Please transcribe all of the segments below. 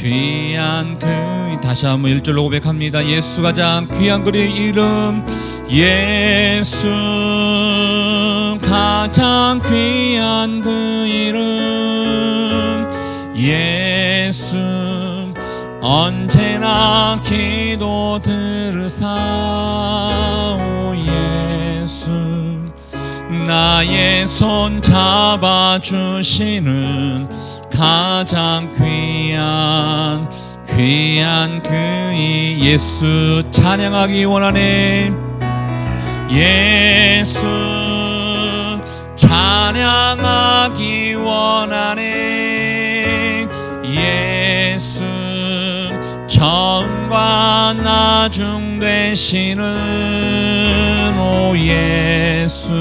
귀한 그 다시 한번 일절로 고백합니다. 예수 가장 귀한 그의 이름 예수. 가장 귀한 그 이름 예수. 언제나 기도 들으사오 예수. 나의 손 잡아주시는 가장 귀한 귀한 그이 예수 찬양하기 원하네. 예수 찬양하기 원하네. 예수 처음과 나중 되시는 오 예수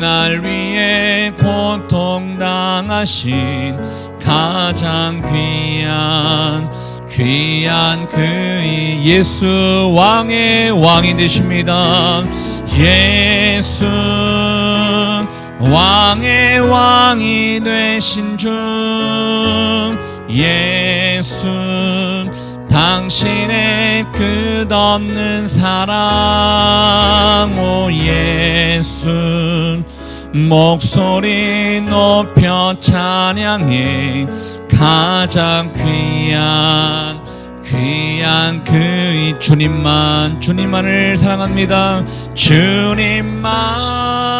날 위해 고통당하신 가장 귀한 귀한 그이 예수 왕의 왕이 되십니다. 예수 왕의 왕이 되신 주 예수 당신의 끝없는 사랑 오 예수 목소리 높여 찬양해. 가장 귀한 귀한 그이 주님만 주님만을 사랑합니다. 주님만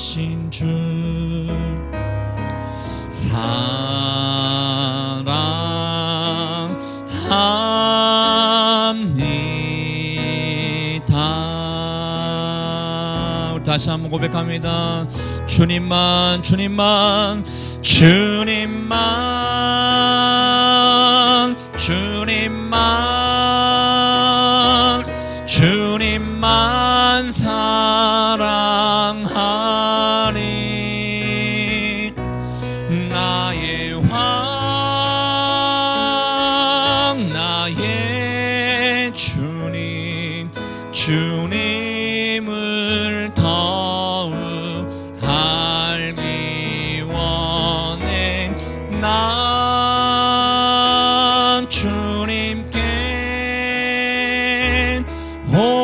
존귀하신 주 사랑합니다. 다시 한번 고백합니다. 주님만, 주님만, 주님만,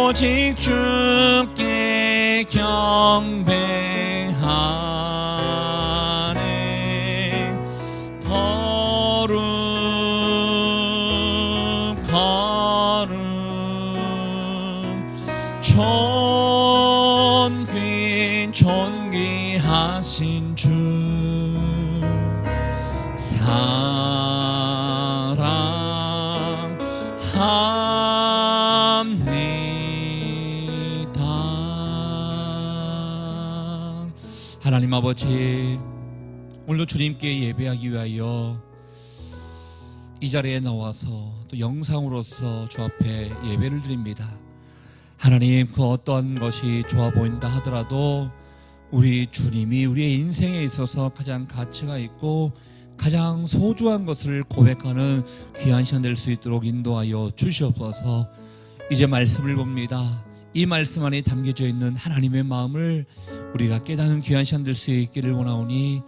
오직 주께 경배 아버지 오늘도 주님께 예배하기 위하여 이 자리에 나와서 또 영상으로서 주 앞에 예배를 드립니다. 하나님 그 어떤 것이 좋아 보인다 하더라도 우리 주님이 우리의 인생에 있어서 가장 가치가 있고 가장 소중한 것을 고백하는 귀한 시간 될 수 있도록 인도하여 주시옵소서. 이제 말씀을 봅니다. 이 말씀 안에 담겨져 있는 하나님의 마음을 우리가 깨닫는 귀한 시간 될 수 있기를 원하오니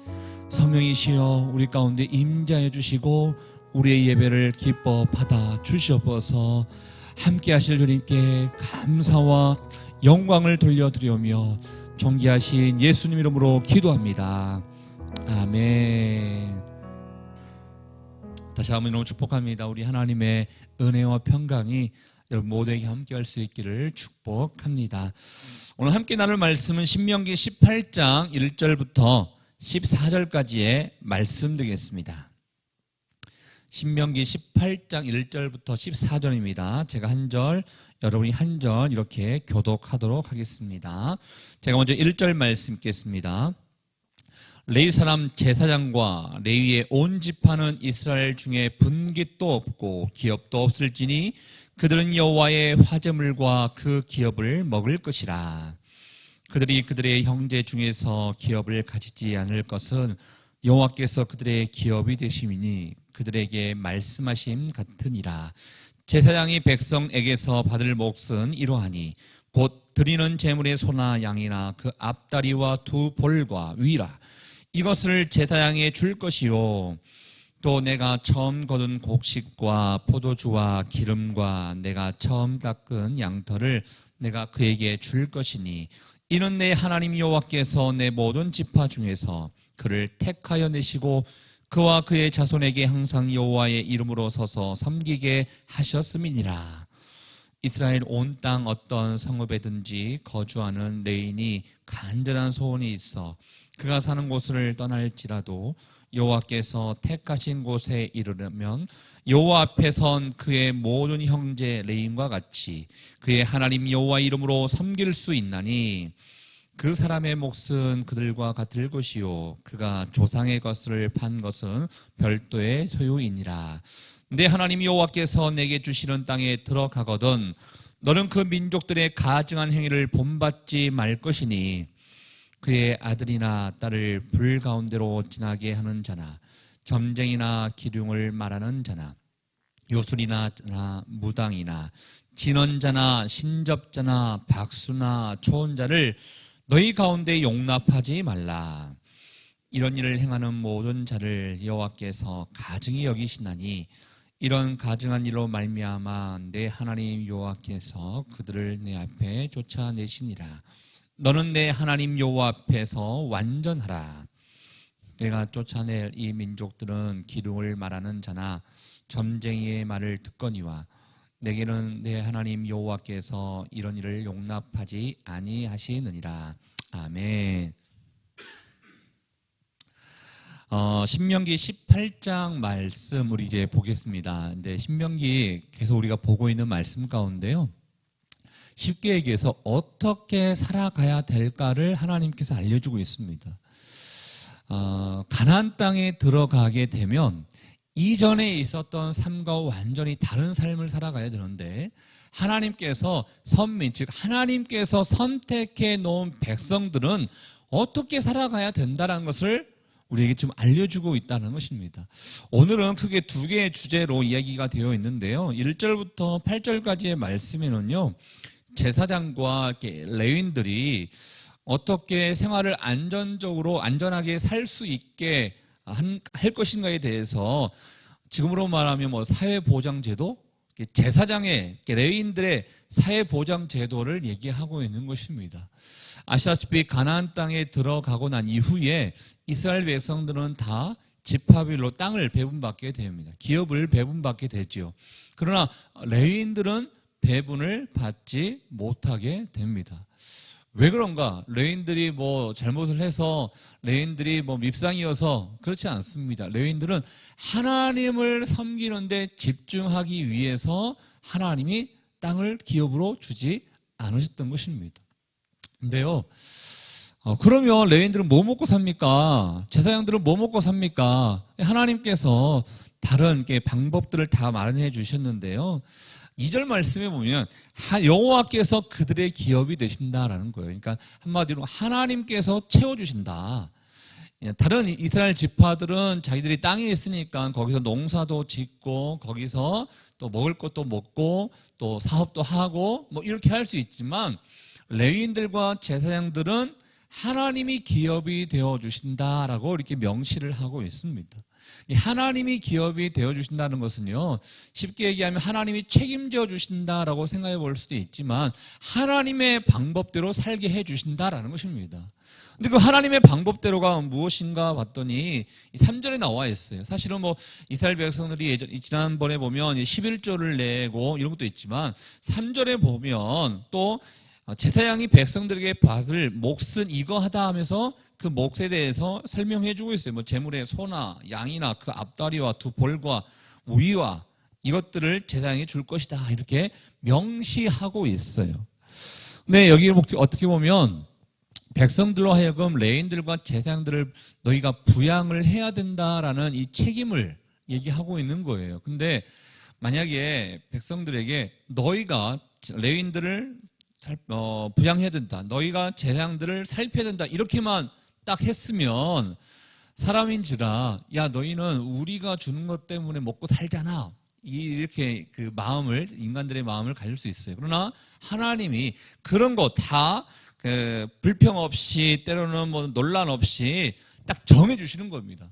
성령이시여 우리 가운데 임자해 주시고 우리의 예배를 기뻐 받아 주시옵소서 함께 하실 주님께 감사와 영광을 돌려드리오며 존귀하신 예수님 이름으로 기도합니다. 아멘. 다시 한번 너무 축복합니다. 우리 하나님의 은혜와 평강이 여러분 모두에게 함께 할 수 있기를 축복합니다. 오늘 함께 나눌 말씀은 신명기 18장 1절부터 14절까지의 말씀 되겠습니다. 신명기 18장 1절부터 14절입니다. 제가 한 절, 여러분이 한 절 이렇게 교독하도록 하겠습니다. 제가 먼저 1절 말씀 읽겠습니다. 레위 사람 제사장과 레위의 온 지파는 이스라엘 중에 분깃도 없고 기업도 없을지니 그들은 여호와의 화제물과 그 기업을 먹을 것이라. 그들이 그들의 형제 중에서 기업을 가지지 않을 것은 여호와께서 그들의 기업이 되심이니 그들에게 말씀하심 같으니라. 제사장이 백성에게서 받을 몫은 이러하니 곧 드리는 제물의 소나 양이나 그 앞다리와 두 볼과 위라 이것을 제사장에 줄 것이요 또 내가 처음 거둔 곡식과 포도주와 기름과 내가 처음 깎은 양털을 내가 그에게 줄 것이니 이는 내 하나님 여호와께서 내 모든 지파 중에서 그를 택하여 내시고 그와 그의 자손에게 항상 여호와의 이름으로 서서 섬기게 하셨음이니라. 이스라엘 온 땅 어떤 성읍에든지 거주하는 레인이 간절한 소원이 있어 그가 사는 곳을 떠날지라도 여호와께서 택하신 곳에 이르려면 여호와 앞에 선 그의 모든 형제 레인과 같이 그의 하나님 여호와 이름으로 섬길 수 있나니 그 사람의 몫은 그들과 같을 것이요. 그가 조상의 것을 판 것은 별도의 소유이니라. 내 하나님 여호와께서 내게 주시는 땅에 들어가거든 너는 그 민족들의 가증한 행위를 본받지 말 것이니 그의 아들이나 딸을 불 가운데로 지나게 하는 자나 점쟁이나 기륭을 말하는 자나 요술이나 무당이나 진원자나 신접자나 박수나 초혼자를 너희 가운데 용납하지 말라. 이런 일을 행하는 모든 자를 여호와께서 가증히 여기시나니 이런 가증한 일로 말미암아 내 하나님 여호와께서 그들을 내 앞에 쫓아내시니라. 너는 내 하나님 여호와 앞에서 완전하라. 내가 쫓아낼 이 민족들은 기둥을 말하는 자나 점쟁이의 말을 듣거니와 내게는 내 하나님 여호와께서 이런 일을 용납하지 아니하시느니라. 아멘. 어, 신명기 18장 말씀 우리 이제 보겠습니다. 근데 신명기 계속 우리가 보고 있는 말씀 가운데요. 쉽게 얘기해서 어떻게 살아가야 될까를 하나님께서 알려주고 있습니다. 어, 가나안 땅에 들어가게 되면 이전에 있었던 삶과 완전히 다른 삶을 살아가야 되는데 하나님께서 선민 즉 하나님께서 선택해 놓은 백성들은 어떻게 살아가야 된다는 것을 우리에게 좀 알려주고 있다는 것입니다. 오늘은 크게 두 개의 주제로 이야기가 되어 있는데요. 1절부터 8절까지의 말씀에는요. 제사장과 레윈들이 어떻게 생활을 안전적으로 안전하게 살 수 있게 할 것인가에 대해서 지금으로 말하면 뭐 사회보장제도, 제사장의 레인들의 사회보장 제도를 얘기하고 있는 것입니다. 아시다시피 가나안 땅에 들어가고 난 이후에 이스라엘 백성들은 다 집합일로 땅을 배분받게 됩니다. 기업을 배분받게 되지요. 그러나 레인들은 배분을 받지 못하게 됩니다. 왜 그런가? 레인들이 뭐 잘못을 해서 레인들이 뭐 밉상이어서 그렇지 않습니다. 레인들은 하나님을 섬기는데 집중하기 위해서 하나님이 땅을 기업으로 주지 않으셨던 것입니다. 근데요, 어, 그러면 레인들은 뭐 먹고 삽니까? 제사장들은 뭐 먹고 삽니까? 하나님께서 다른 방법들을 다 마련해 주셨는데요. 2절 말씀에 보면 여호와께서 그들의 기업이 되신다라는 거예요. 그러니까 한마디로 하나님께서 채워주신다. 예, 다른 이스라엘 지파들은 자기들이 땅이 있으니까 거기서 농사도 짓고 거기서 또 먹을 것도 먹고 또 사업도 하고 뭐 이렇게 할 수 있지만 레위인들과 제사장들은 하나님이 기업이 되어 주신다라고 이렇게 명시를 하고 있습니다. 하나님이 기업이 되어 주신다는 것은요, 쉽게 얘기하면 하나님이 책임져 주신다라고 생각해 볼 수도 있지만, 하나님의 방법대로 살게 해 주신다라는 것입니다. 근데 그 하나님의 방법대로가 무엇인가 봤더니 이 3절에 나와 있어요. 사실은 뭐 이스라엘 백성들이 예전 지난번에 보면 11조를 내고 이런 것도 있지만 3절에 보면 또 제사장이 백성들에게 받을 몫은 이거 하다 하면서 그 몫에 대해서 설명해 주고 있어요. 뭐 재물의 소나 양이나 그 앞다리와 두 볼과 위와 이것들을 제사장이 줄 것이다. 이렇게 명시하고 있어요. 근데 여기 어떻게 보면 백성들로 하여금 레인들과 제사장들을 너희가 부양을 해야 된다라는 이 책임을 얘기하고 있는 거예요. 근데 만약에 백성들에게 너희가 레인들을 살, 어, 부양해야 된다. 너희가 제사장들을 살펴야 된다. 이렇게만 딱 했으면 사람인지라 야 너희는 우리가 주는 것 때문에 먹고 살잖아. 이렇게 그 마음을 인간들의 마음을 가질 수 있어요. 그러나 하나님이 그런 거다 그 불평 없이 때로는 뭐 논란 없이 딱 정해 주시는 겁니다.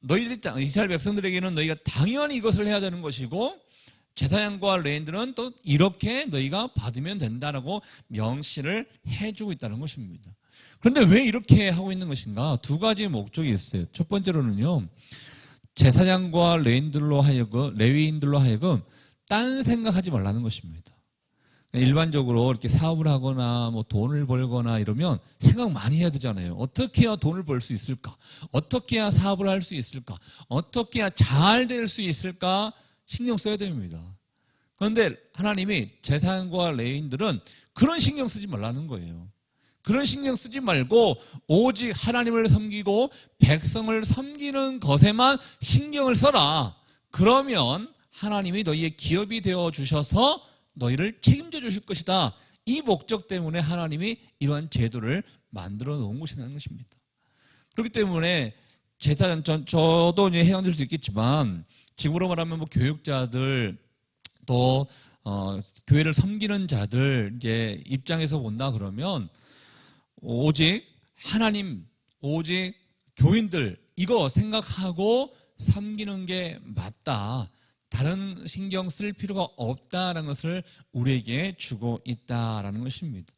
너희들이 이스라엘 백성들에게는 너희가 당연히 이것을 해야 되는 것이고 제사장과 레인들은 또 이렇게 너희가 받으면 된다라고 명시를 해주고 있다는 것입니다. 그런데 왜 이렇게 하고 있는 것인가? 두 가지 목적이 있어요. 첫 번째로는요, 제사장과 레인들로 하여금 레위인들로 하여금 딴 생각하지 말라는 것입니다. 일반적으로 이렇게 사업을 하거나 뭐 돈을 벌거나 이러면 생각 많이 해야 되잖아요. 어떻게 해야 돈을 벌 수 있을까? 어떻게 해야 사업을 할 수 있을까? 어떻게 해야 잘 될 수 있을까? 신경 써야 됩니다. 그런데 하나님이 재산과 레인들은 그런 신경 쓰지 말라는 거예요. 그런 신경 쓰지 말고 오직 하나님을 섬기고 백성을 섬기는 것에만 신경을 써라. 그러면 하나님이 너희의 기업이 되어 주셔서 너희를 책임져 주실 것이다. 이 목적 때문에 하나님이 이러한 제도를 만들어 놓은 것이라는 것입니다. 그렇기 때문에 제사 전 저도 이제 해당될 수 있겠지만 지금으로 말하면 뭐 교육자들 또 어, 교회를 섬기는 자들 이제 입장에서 본다 그러면 오직 하나님 오직 교인들 이거 생각하고 섬기는 게 맞다. 다른 신경 쓸 필요가 없다라는 것을 우리에게 주고 있다라는 것입니다.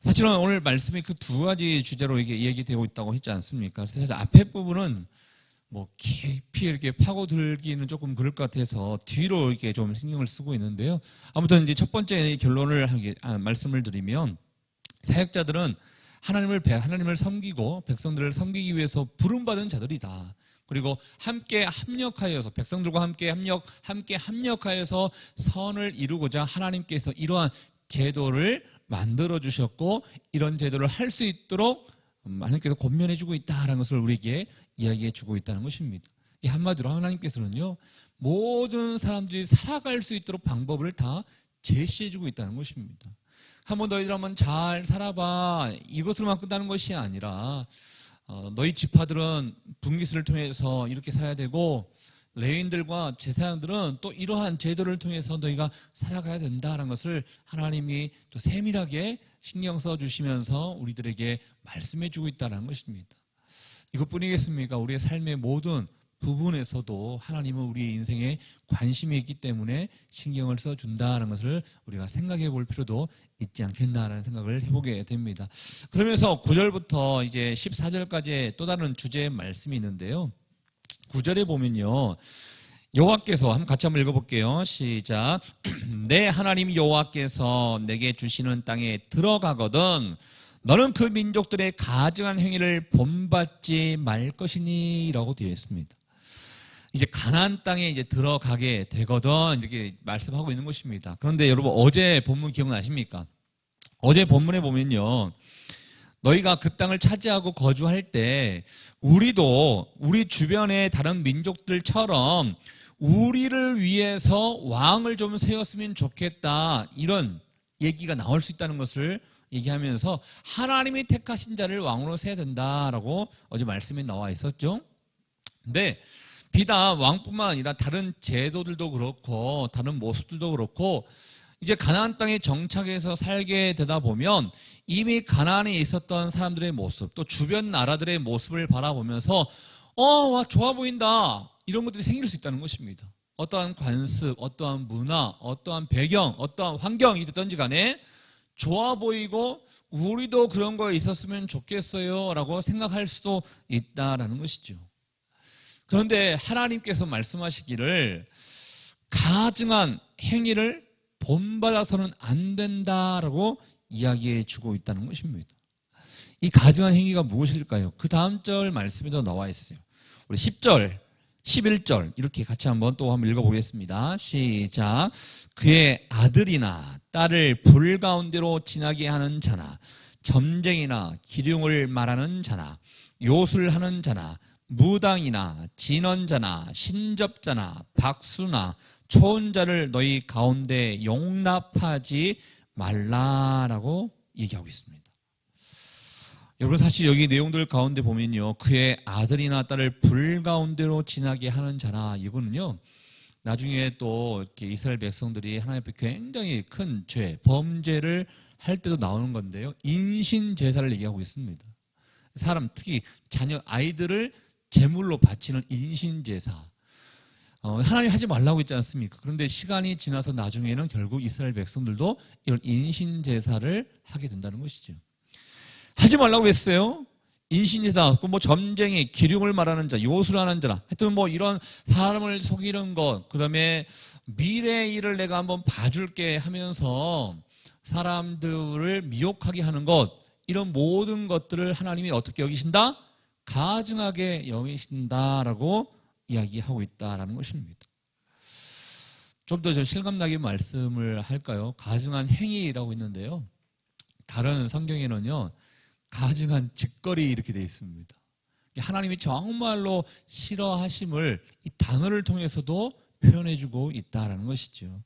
사실은 오늘 말씀이 그 두 가지 주제로 이게 얘기되고 있다고 했지 않습니까? 사실 앞에 부분은 뭐 깊이 이렇게 파고들기는 조금 그럴 것 같아서 뒤로 이렇게 좀 신경을 쓰고 있는데요. 아무튼 이제 첫 번째 결론을 하게, 아, 말씀을 드리면 사역자들은 하나님을 하나님을 섬기고 백성들을 섬기기 위해서 부름받은 자들이다. 그리고 함께 합력하여서 백성들과 함께 합력 함께 합력하여서 선을 이루고자 하나님께서 이러한 제도를 만들어 주셨고 이런 제도를 할 수 있도록 하나님께서 권면해 주고 있다라는 것을 우리에게 이야기해 주고 있다는 것입니다. 이 한마디로 하나님께서는요 모든 사람들이 살아갈 수 있도록 방법을 다 제시해 주고 있다는 것입니다. 한번 너희들 한번 잘 살아봐 이것으로만 끝나는 것이 아니라 어, 너희 지파들은 분기수를 통해서 이렇게 살아야 되고 레인들과 제사장들은 또 이러한 제도를 통해서 너희가 살아가야 된다는 것을 하나님이 또 세밀하게 신경 써 주시면서 우리들에게 말씀해 주고 있다는 것입니다. 이것뿐이겠습니까? 우리의 삶의 모든 부분에서도 하나님은 우리 인생에 관심이 있기 때문에 신경을 써준다는 것을 우리가 생각해 볼 필요도 있지 않겠나라는 생각을 해보게 됩니다. 그러면서 9절부터 이제 14절까지 또 다른 주제의 말씀이 있는데요. 9절에 보면요. 여호와께서 한번 같이 한번 읽어볼게요. 시작. 내 하나님 여호와께서 내게 주시는 땅에 들어가거든 너는 그 민족들의 가증한 행위를 본받지 말 것이니라고 되어 있습니다. 이제 가나안 땅에 이제 들어가게 되거든 이렇게 말씀하고 있는 것입니다. 그런데 여러분 어제 본문 기억나십니까? 어제 본문에 보면요. 너희가 그 땅을 차지하고 거주할 때 우리도 우리 주변의 다른 민족들처럼 우리를 위해서 왕을 좀 세웠으면 좋겠다 이런 얘기가 나올 수 있다는 것을 얘기하면서 하나님이 택하신 자를 왕으로 세야 된다라고 어제 말씀에 나와 있었죠. 근데 비단 왕뿐만 아니라 다른 제도들도 그렇고 다른 모습들도 그렇고 이제 가나안 땅에 정착해서 살게 되다 보면 이미 가나안에 있었던 사람들의 모습 또 주변 나라들의 모습을 바라보면서 어 와 좋아 보인다 이런 것들이 생길 수 있다는 것입니다. 어떠한 관습, 어떠한 문화, 어떠한 배경, 어떠한 환경이 됐든지 간에 좋아 보이고 우리도 그런 거 있었으면 좋겠어요 라고 생각할 수도 있다라는 것이죠. 그런데 하나님께서 말씀하시기를 가증한 행위를 본받아서는 안 된다라고 이야기해 주고 있다는 것입니다. 이 가증한 행위가 무엇일까요? 그 다음 절 말씀에도 나와 있어요. 우리 10절, 11절 이렇게 같이 한번 또 한번 읽어보겠습니다. 시작. 그의 아들이나 딸을 불 가운데로 지나게 하는 자나 점쟁이나 기륭을 말하는 자나 요술하는 자나 무당이나 진언자나 신접자나 박수나 초혼자를 너희 가운데 용납하지 말라라고 얘기하고 있습니다. 여러분 사실 여기 내용들 가운데 보면요. 그의 아들이나 딸을 불 가운데로 지나게 하는 자나 이거는요. 나중에 또 이렇게 이스라엘 백성들이 하나님 앞에 굉장히 큰 죄, 범죄를 할 때도 나오는 건데요. 인신 제사를 얘기하고 있습니다. 사람 특히 자녀 아이들을 제물로 바치는 인신 제사. 어, 하나님 하지 말라고 했지 않습니까? 그런데 시간이 지나서 나중에는 결국 이스라엘 백성들도 이런 인신 제사를 하게 된다는 것이죠. 하지 말라고 했어요. 인신이다. 뭐 점쟁이, 기륭을 말하는 자, 요술하는 자라. 하여튼 뭐 이런 사람을 속이는 것, 그 다음에 미래의 일을 내가 한번 봐줄게 하면서 사람들을 미혹하게 하는 것, 이런 모든 것들을 하나님이 어떻게 여기신다? 가증하게 여기신다라고 이야기하고 있다라는 것입니다. 좀더 실감나게 말씀을 할까요? 가증한 행위라고 있는데요. 다른 성경에는요, 가증한 짓거리 이렇게 되어 있습니다. 하나님이 정말로 싫어하심을 이 단어를 통해서도 표현해주고 있다라는 것이죠.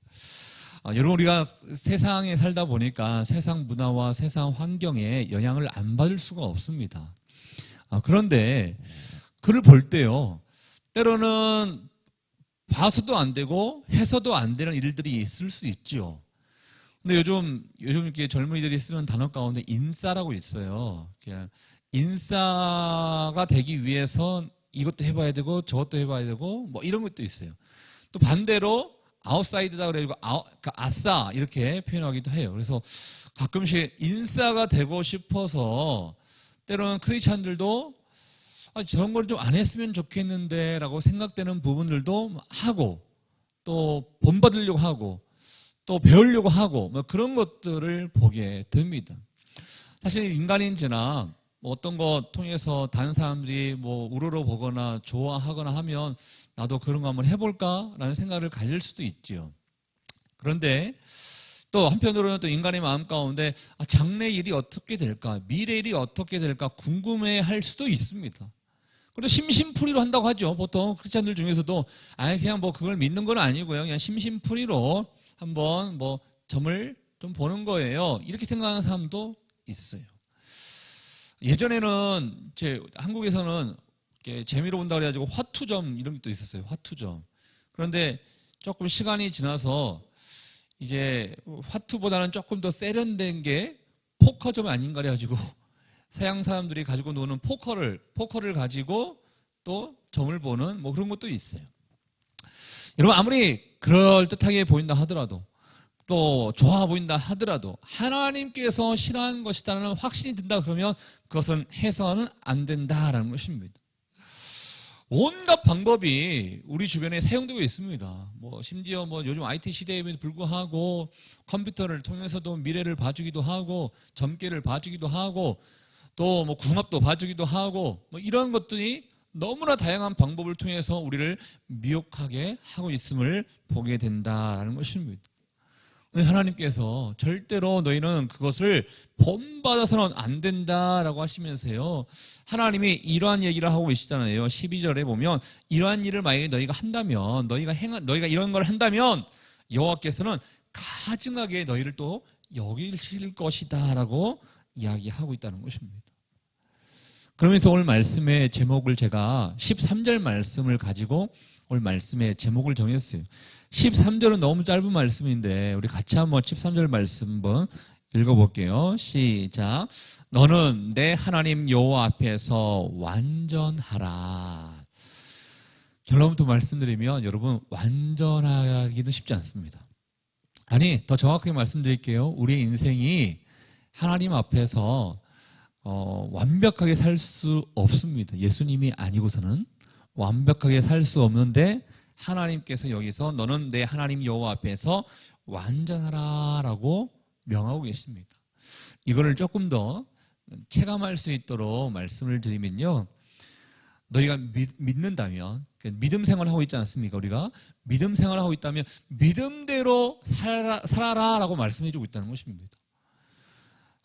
아, 여러분 우리가 세상에 살다 보니까 세상 문화와 세상 환경에 영향을 안 받을 수가 없습니다. 아, 그런데 그를 볼 때요, 때로는 봐서도 안 되고 해서도 안 되는 일들이 있을 수 있죠. 근데 요즘 요즘 이렇게 젊은이들이 쓰는 단어 가운데 인싸라고 있어요. 그냥 인싸가 되기 위해서 이것도 해봐야 되고 저것도 해봐야 되고 뭐 이런 것도 있어요. 또 반대로 아웃사이드다 그래가지고 그러니까 아싸 이렇게 표현하기도 해요. 그래서 가끔씩 인싸가 되고 싶어서 때로는 크리스찬들도 아, 저런 걸 좀 안 했으면 좋겠는데 라고 생각되는 부분들도 하고 또 본받으려고 하고 또 배우려고 하고 뭐 그런 것들을 보게 됩니다. 사실 인간인지나 뭐 어떤 것 통해서 다른 사람들이 뭐 우러러 보거나 좋아하거나 하면 나도 그런 거 한번 해볼까라는 생각을 가질 수도 있죠. 그런데 또 한편으로는 또 인간의 마음 가운데 아, 장래 일이 어떻게 될까, 미래 일이 어떻게 될까 궁금해 할 수도 있습니다. 그리고 심심풀이로 한다고 하죠. 보통 크리스찬들 중에서도 아 그냥 뭐 그걸 믿는 건 아니고요. 그냥 심심풀이로 한번 뭐 점을 좀 보는 거예요. 이렇게 생각하는 사람도 있어요. 예전에는 제 한국에서는 재미로 본다 그래가지고 화투점 이런 것도 있었어요. 화투점. 그런데 조금 시간이 지나서 이제 화투보다는 조금 더 세련된 게 포커점 아닌가 그래가지고 서양 사람들이 가지고 노는 포커를 포커를 가지고 또 점을 보는 뭐 그런 것도 있어요. 여러분 아무리 그럴 듯하게 보인다 하더라도 또 좋아 보인다 하더라도 하나님께서 싫어하는 것이다라는 확신이 든다 그러면 그것은 해서는 안 된다라는 것입니다. 온갖 방법이 우리 주변에 사용되고 있습니다. 뭐 심지어 뭐 요즘 IT 시대에도 불구하고 컴퓨터를 통해서도 미래를 봐주기도 하고 점괘를 봐주기도 하고 또 뭐 궁합도 봐주기도 하고 뭐 이런 것들이 너무나 다양한 방법을 통해서 우리를 미혹하게 하고 있음을 보게 된다는 것입니다. 하나님께서 절대로 너희는 그것을 본받아서는 안 된다라고 하시면서요. 하나님이 이러한 얘기를 하고 계시잖아요. 12절에 보면 이러한 일을 만약에 너희가 한다면 너희가 행 너희가 이런 걸 한다면 여호와께서는 가증하게 너희를 또 여기실 것이다라고 이야기하고 있다는 것입니다. 그러면서 오늘 말씀의 제목을 제가 13절 말씀을 가지고 오늘 말씀의 제목을 정했어요. 13절은 너무 짧은 말씀인데 우리 같이 한번 13절 말씀 한번 읽어볼게요. 시작. 너는 내 하나님 여호와 앞에서 완전하라. 결론부터 말씀드리면 여러분 완전하기는 쉽지 않습니다. 아니 더 정확하게 말씀드릴게요. 우리의 인생이 하나님 앞에서 어, 완벽하게 살 수 없습니다. 예수님이 아니고서는 완벽하게 살 수 없는데 하나님께서 여기서 너는 내 하나님 여호와 앞에서 완전하라라고 명하고 계십니다. 이거를 조금 더 체감할 수 있도록 말씀을 드리면요. 너희가 믿, 믿는다면 그러니까 믿음 생활을 하고 있지 않습니까? 우리가 믿음 생활을 하고 있다면 믿음대로 살아, 살아라라고 말씀해 주고 있다는 것입니다.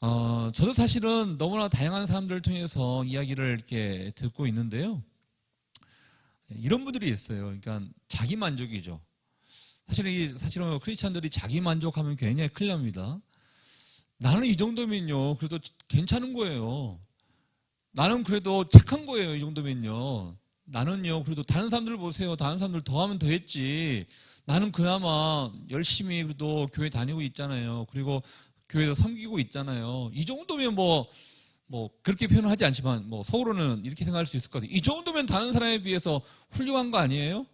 어, 저도 사실은 너무나 다양한 사람들을 통해서 이야기를 이렇게 듣고 있는데요. 이런 분들이 있어요. 그러니까 자기 만족이죠. 사실 이 사실은 크리스찬들이 자기 만족하면 굉장히 큰일 납니다. 나는 이 정도면요. 그래도 괜찮은 거예요. 나는 그래도 착한 거예요. 이 정도면요. 나는요. 그래도 다른 사람들 보세요. 다른 사람들 더 하면 더 했지. 나는 그나마 열심히 그래도 교회 다니고 있잖아요. 그리고 교회도 섬기고 있잖아요. 이 정도면 뭐, 뭐, 그렇게 표현을 하지 않지만, 뭐, 속으로는 이렇게 생각할 수 있을 것 같아요. 이 정도면 다른 사람에 비해서 훌륭한 거 아니에요?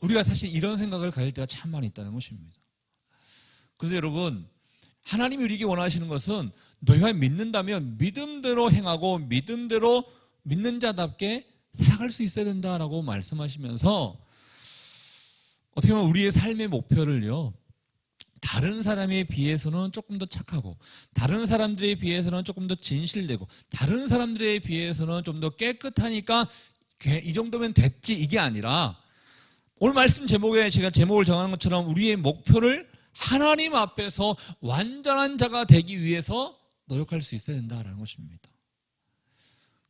우리가 사실 이런 생각을 가질 때가 참 많이 있다는 것입니다. 그래서 여러분, 하나님이 우리에게 원하시는 것은 너희가 믿는다면 믿음대로 행하고 믿음대로 믿는 자답게 살아갈 수 있어야 된다라고 말씀하시면서 어떻게 보면 우리의 삶의 목표를요, 다른 사람에 비해서는 조금 더 착하고 다른 사람들에 비해서는 조금 더 진실되고 다른 사람들에 비해서는 좀 더 깨끗하니까 이 정도면 됐지 이게 아니라 오늘 말씀 제목에 제가 제목을 정한 것처럼 우리의 목표를 하나님 앞에서 완전한 자가 되기 위해서 노력할 수 있어야 된다라는 것입니다.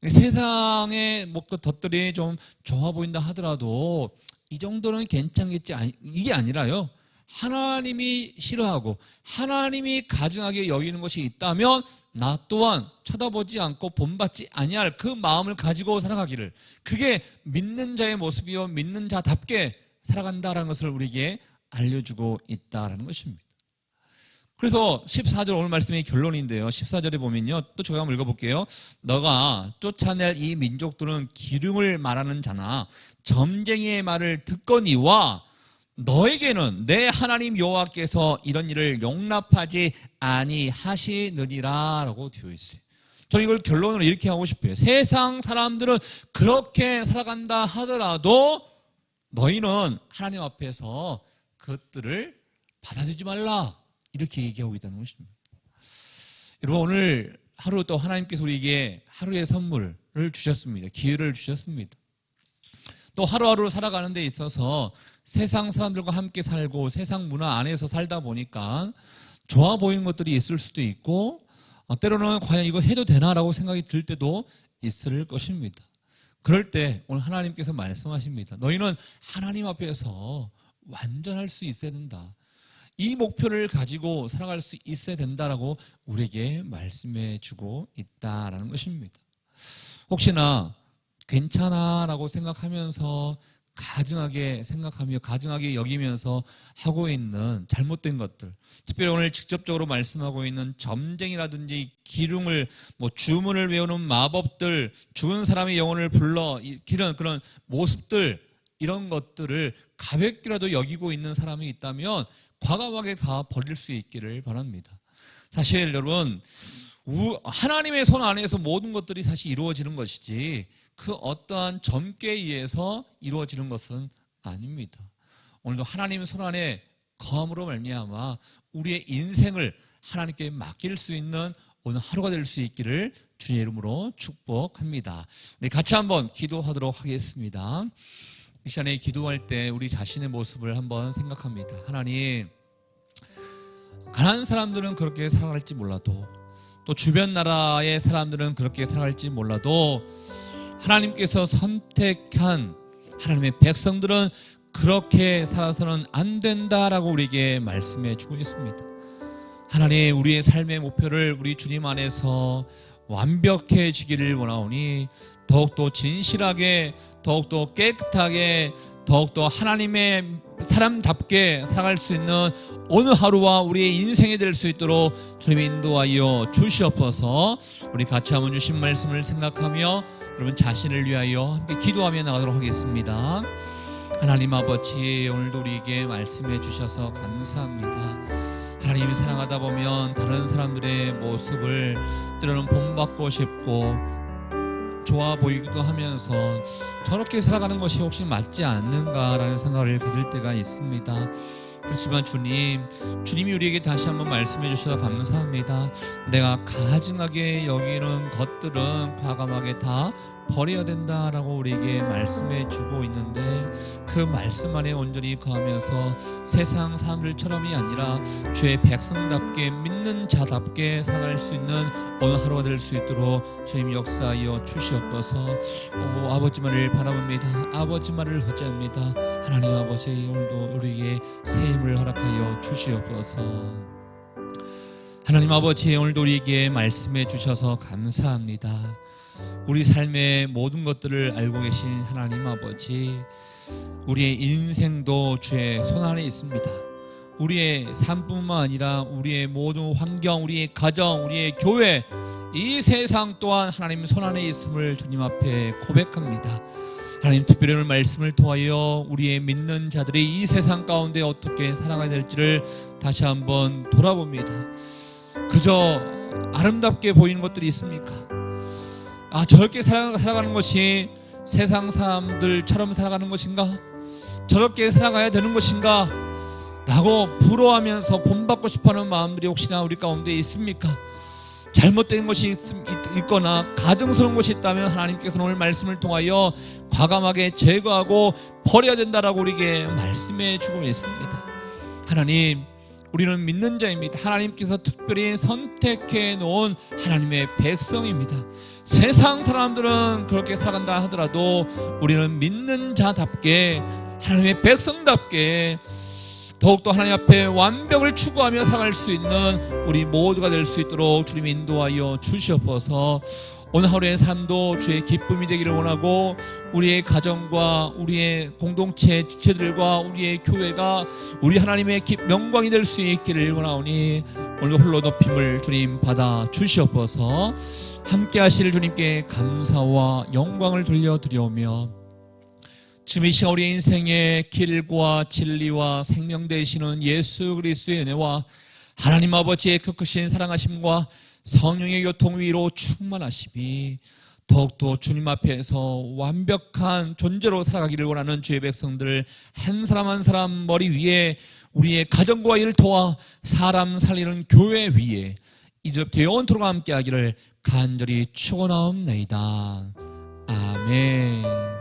세상의 뭐 것들이 좀 좋아 보인다 하더라도 이 정도는 괜찮겠지 이게 아니라요. 하나님이 싫어하고 하나님이 가증하게 여기는 것이 있다면 나 또한 쳐다보지 않고 본받지 아니할 그 마음을 가지고 살아가기를 그게 믿는 자의 모습이요 믿는 자답게 살아간다라는 것을 우리에게 알려주고 있다라는 것입니다. 그래서 14절 오늘 말씀의 결론인데요. 14절에 보면요. 또 제가 한번 읽어볼게요. 너가 쫓아낼 이 민족들은 기름을 말하는 자나 점쟁이의 말을 듣거니와 너에게는 내 하나님 여호와께서 이런 일을 용납하지 아니하시느니라라고 되어 있어요. 저는 이걸 결론으로 이렇게 하고 싶어요. 세상 사람들은 그렇게 살아간다 하더라도 너희는 하나님 앞에서 그것들을 받아들이지 말라 이렇게 얘기하고 있다는 것입니다. 여러분 오늘 하루 또 하나님께서 우리에게 하루의 선물을 주셨습니다. 기회를 주셨습니다. 또 하루하루 살아가는 데 있어서 세상 사람들과 함께 살고 세상 문화 안에서 살다 보니까 좋아 보이는 것들이 있을 수도 있고 어, 때로는 과연 이거 해도 되나라고 생각이 들 때도 있을 것입니다. 그럴 때 오늘 하나님께서 말씀하십니다. 너희는 하나님 앞에서 완전할 수 있어야 된다. 이 목표를 가지고 살아갈 수 있어야 된다라고 우리에게 말씀해 주고 있다라는 것입니다. 혹시나 괜찮아라고 생각하면서 가증하게 생각하며 가증하게 여기면서 하고 있는 잘못된 것들 특별히 오늘 직접적으로 말씀하고 있는 점쟁이라든지 기름을 뭐 주문을 외우는 마법들 죽은 사람의 영혼을 불러 이런 그런 모습들 이런 것들을 가볍게라도 여기고 있는 사람이 있다면 과감하게 다 버릴 수 있기를 바랍니다. 사실 여러분 하나님의 손 안에서 모든 것들이 사실 이루어지는 것이지 그 어떠한 점괘에 의해서 이루어지는 것은 아닙니다. 오늘도 하나님의 손 안에 거함으로 말미암아 우리의 인생을 하나님께 맡길 수 있는 오늘 하루가 될 수 있기를 주의 이름으로 축복합니다. 우리 같이 한번 기도하도록 하겠습니다. 이 시간에 기도할 때 우리 자신의 모습을 한번 생각합니다. 하나님, 가난한 사람들은 그렇게 살아갈지 몰라도 또 주변 나라의 사람들은 그렇게 살아갈지 몰라도 하나님께서 선택한 하나님의 백성들은 그렇게 살아서는 안 된다라고 우리에게 말씀해 주고 있습니다. 하나님 우리의 삶의 목표를 우리 주님 안에서 완벽해지기를 원하오니 더욱더 진실하게 더욱더 깨끗하게 더욱더 하나님의 사람답게 살아갈 수 있는 오늘 하루와 우리의 인생이 될 수 있도록 주님 인도하여 주시옵소서 우리 같이 한번 주신 말씀을 생각하며 여러분 자신을 위하여 함께 기도하며 나가도록 하겠습니다. 하나님 아버지 오늘도 우리에게 말씀해 주셔서 감사합니다. 하나님 하나님이 사랑하다 보면 다른 사람들의 모습을 때로는 본받고 싶고 좋아 보이기도 하면서 저렇게 살아가는 것이 혹시 맞지 않는가라는 생각을 가질 때가 있습니다. 그렇지만 주님, 주님이 우리에게 다시 한번 말씀해 주셔서 감사합니다. 내가 가증하게 여기는 것들은 과감하게 다 버려야 된다라고 우리에게 말씀해 주고 있는데 그 말씀 안에 온전히 거하면서 세상 사람들처럼이 아니라 주의 백성답게 믿는 자답게 살아갈 수 있는 오늘 하루가 될 수 있도록 주님 역사하여 주시옵소서. 오, 아버지만을 바라봅니다. 아버지만을 의지합니다. 하나님 아버지 오늘도 우리에게 새 힘을 허락하여 주시옵소서. 하나님 아버지 오늘도 우리에게 말씀해 주셔서 감사합니다 우리 삶의 모든 것들을 알고 계신 하나님 아버지 우리의 인생도 주의 손 안에 있습니다. 우리의 삶뿐만 아니라 우리의 모든 환경, 우리의 가정, 우리의 교회, 이 세상 또한 하나님 손 안에 있음을 주님 앞에 고백합니다. 하나님 특별히 오늘 말씀을 통하여 우리의 믿는 자들이 이 세상 가운데 어떻게 살아가야 될지를 다시 한번 돌아봅니다. 그저 아름답게 보이는 것들이 있습니까? 아 저렇게 살아, 살아가는 것이 세상 사람들처럼 살아가는 것인가? 저렇게 살아가야 되는 것인가? 라고 부러워하면서 본받고 싶어하는 마음들이 혹시나 우리 가운데 있습니까? 잘못된 것이 있, 거나 가증스러운 것이 있다면 하나님께서 오늘 말씀을 통하여 과감하게 제거하고 버려야 된다라고 우리에게 말씀해 주고 있습니다. 하나님 우리는 믿는 자입니다. 하나님께서 특별히 선택해 놓은 하나님의 백성입니다. 세상 사람들은 그렇게 살아간다 하더라도 우리는 믿는 자답게 하나님의 백성답게 더욱더 하나님 앞에 완벽을 추구하며 살아갈 수 있는 우리 모두가 될 수 있도록 주님 인도하여 주시옵소서. 오늘 하루의 삶도 주의 기쁨이 되기를 원하고 우리의 가정과 우리의 공동체 지체들과 우리의 교회가 우리 하나님의 기- 명광이 될 수 있기를 원하오니 오늘 홀로 높임을 주님 받아 주시옵소서. 함께 하실 주님께 감사와 영광을 돌려드리오며 지금 이 시간 우리 인생의 길과 진리와 생명 되시는 예수 그리스도의 은혜와 하나님 아버지의 그 크신 사랑하심과 성령의 교통 위로 충만하심이 더욱더 주님 앞에서 완벽한 존재로 살아가기를 원하는 주의 백성들 한 사람 한 사람 머리 위에 우리의 가정과 일터와 사람 살리는 교회 위에 이제부터 영원토록 함께하기를 간절히 축원하옵나이다. 아멘.